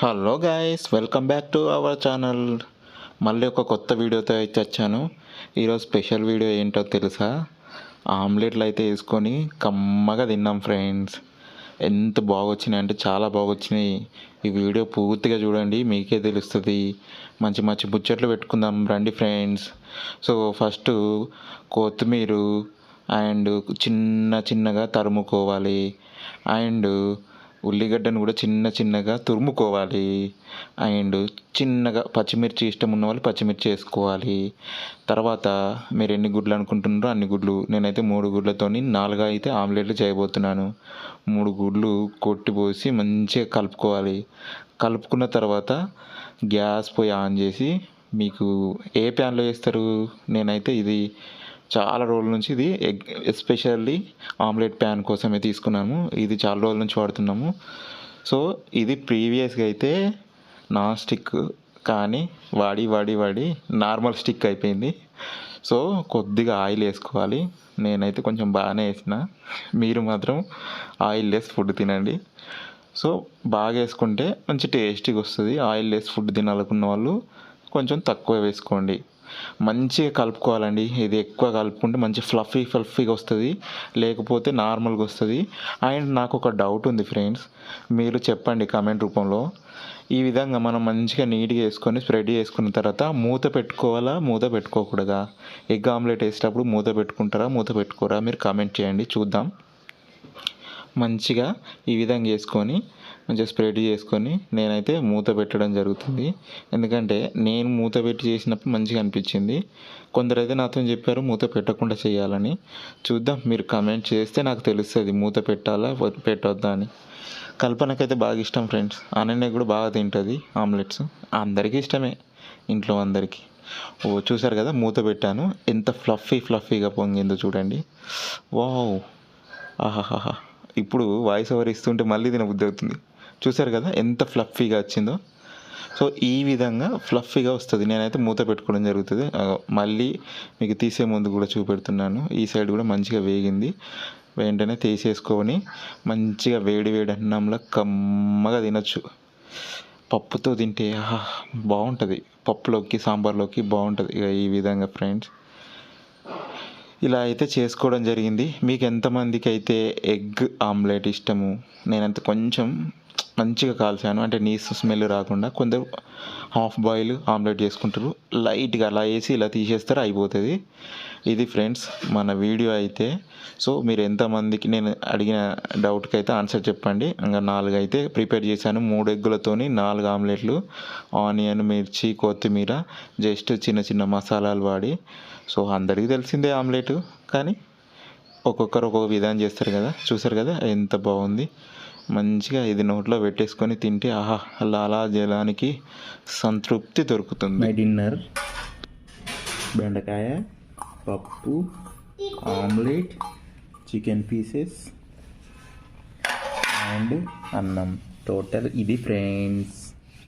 Hello guys welcome back to our channel మళ్ళీ ఒక కొత్త వీడియోతో అయితే వచ్చాను. ఈరోజు స్పెషల్ వీడియో ఏంటో తెలుసా? ఆమ్లెట్లు అయితే వేసుకొని కమ్మగా తిన్నాం ఫ్రెండ్స్ ఎంత బాగా వచ్చినాయి అంటే చాలా బాగొచ్చినాయి. ఈ వీడియో పూర్తిగా చూడండి మీకే తెలుస్తుంది. మంచి మంచి బుచ్చట్లు పెట్టుకుందాం రండి ఫ్రెండ్స్ సో ఫస్ట్ కొత్తిమీర అండ్ చిన్న చిన్నగా తరుముకోవాలి. అండ్ ఉల్లిగడ్డను కూడా చిన్న చిన్నగా తురుముకోవాలి. అండ్ చిన్నగా పచ్చిమిర్చి ఇష్టం ఉన్న వాళ్ళు పచ్చిమిర్చి వేసుకోవాలి. తర్వాత మీరు ఎన్ని గుడ్లు అనుకుంటున్నారో అన్ని గుడ్లు. నేనైతే మూడు గుడ్లతోని నాలుగు అయితే ఆమ్లెట్లు చేయబోతున్నాను. మూడు గుడ్లు కొట్టిపోసి మంచిగా కలుపుకోవాలి. కలుపుకున్న తర్వాత గ్యాస్ పొయ్యి ఆన్ చేసి మీకు ఏ ప్యాన్లో వేస్తారు? నేనైతే ఇది చాలా రోజుల నుంచి ఇది ఎగ్ ఎస్పెషల్లీ ఆమ్లెట్ ప్యాన్ కోసమే తీసుకున్నాము. ఇది చాలా రోజుల నుంచి వాడుతున్నాము. సో ఇది ప్రీవియస్గా అయితే నాన్ స్టిక్ కానీ వాడి వాడి వాడి నార్మల్ స్టిక్ అయిపోయింది. సో కొద్దిగా ఆయిల్ వేసుకోవాలి. నేనైతే కొంచెం బాగానే వేసిన. మీరు మాత్రం ఆయిల్ లెస్ ఫుడ్ తినండి. సో బాగా వేసుకుంటే మంచి టేస్టీగా వస్తుంది. ఆయిల్ లెస్ ఫుడ్ తినాలనుకున్న వాళ్ళు కొంచెం తక్కువ వేసుకోండి. మంచిగా కలుపుకోవాలండి. ఇది ఎక్కువ కలుపుకుంటే మంచి ఫ్లఫీ ఫ్లఫీగా వస్తుంది. లేకపోతే నార్మల్గా వస్తుంది. అండ్ నాకు ఒక డౌట్ ఉంది ఫ్రెండ్స్ మీరు చెప్పండి కామెంట్ రూపంలో. ఈ విధంగా మనం మంచిగా నీట్గా వేసుకొని స్ప్రెడ్ చేసుకున్న తర్వాత మూత పెట్టుకోవాలా? మూత పెట్టుకోకూడదా? ఎగ్ ఆమ్లెట్ వేసేటప్పుడు మూత పెట్టుకుంటారా? మూత పెట్టుకోరా? మీరు కామెంట్ చేయండి. చూద్దాం. మంచిగా ఈ విధంగా వేసుకొని మంచిగా స్ప్రెడ్ చేసుకొని నేనైతే మూత పెట్టడం జరుగుతుంది. ఎందుకంటే నేను మూత పెట్టి చేసినప్పుడు మంచిగా అనిపించింది. కొందరు అయితే నాతో చెప్పారు మూత పెట్టకుండా చేయాలని. చూద్దాం మీరు కమెంట్ చేస్తే నాకు తెలుస్తుంది మూత పెట్టాలా పెట్టొద్దా అని. కల్పనకైతే బాగా ఇష్టం ఫ్రెండ్స్ అనన్య కూడా బాగా తింటుంది ఆమ్లెట్స్. అందరికీ ఇష్టమే ఇంట్లో అందరికీ. ఓ చూసారు కదా మూత పెట్టాను. ఎంత ఫ్లఫీ ఫ్లఫీగా పొంగిందో చూడండి. వావ్! ఆహాహాహా. ఇప్పుడు వాయిస్ ఓవర్ ఇస్తుంటే మళ్ళీ తినబుద్ధి అవుతుంది. చూసారు కదా ఎంత ఫ్లఫీగా వచ్చిందో. సో ఈ విధంగా ఫ్లఫీగా వస్తుంది. నేనైతే మూత పెట్టుకోవడం జరుగుతుంది. మళ్ళీ మీకు తీసే ముందు కూడా చూపెడుతున్నాను. ఈ సైడ్ కూడా మంచిగా వేగింది. వెంటనే తీసేసుకొని మంచిగా వేడి వేడి అన్నంలో కమ్మగా తినొచ్చు. పప్పుతో తింటే బాగుంటుంది. పప్పులోకి సాంబార్లోకి బాగుంటుంది. ఇక ఈ విధంగా ఫ్రెండ్స్. ఇలా అయితే చేసుకోవడం జరిగింది. మీకు ఎంతమందికి అయితే ఎగ్ ఆమ్లెట్ ఇష్టము? నేనంత కొంచెం మంచిగా కాల్చాను. అంటే నీసు స్మెల్ రాకుండా కొందరు హాఫ్ బాయిల్ ఆమ్లెట్ చేసుకుంటారు. లైట్గా అలా వేసి ఇలా తీసేస్తారు అయిపోతుంది. ఇది ఫ్రెండ్స్ మన వీడియో అయితే. సో మీరు ఎంతమందికి నేను అడిగిన డౌట్కి అయితే ఆన్సర్ చెప్పండి. ఇంకా నాలుగు అయితే ప్రిపేర్ చేశాను. మూడు ఎగ్గులతోని నాలుగు ఆమ్లెట్లు ఆనియన్ మిర్చి కొత్తిమీర జస్ట్ చిన్న చిన్న మసాలాలు వాడి. సో అందరికీ తెలిసిందే ఆమ్లెట్. కానీ ఒక్కొక్కరు ఒక్కొక్క విధానం చేస్తారు కదా. చూసారు కదా ఎంత బాగుంది. మంచిగా ఇది నోట్లో పెట్టేసుకొని తింటే ఆహా లాలా జలానికి సంతృప్తి దొరుకుతుంది. మై డిన్నర్ బెండకాయ పప్పు ఆమ్లెట్ చికెన్ పీసెస్ అండ్ అన్నం. టోటల్ ఇది ఫ్రెండ్స్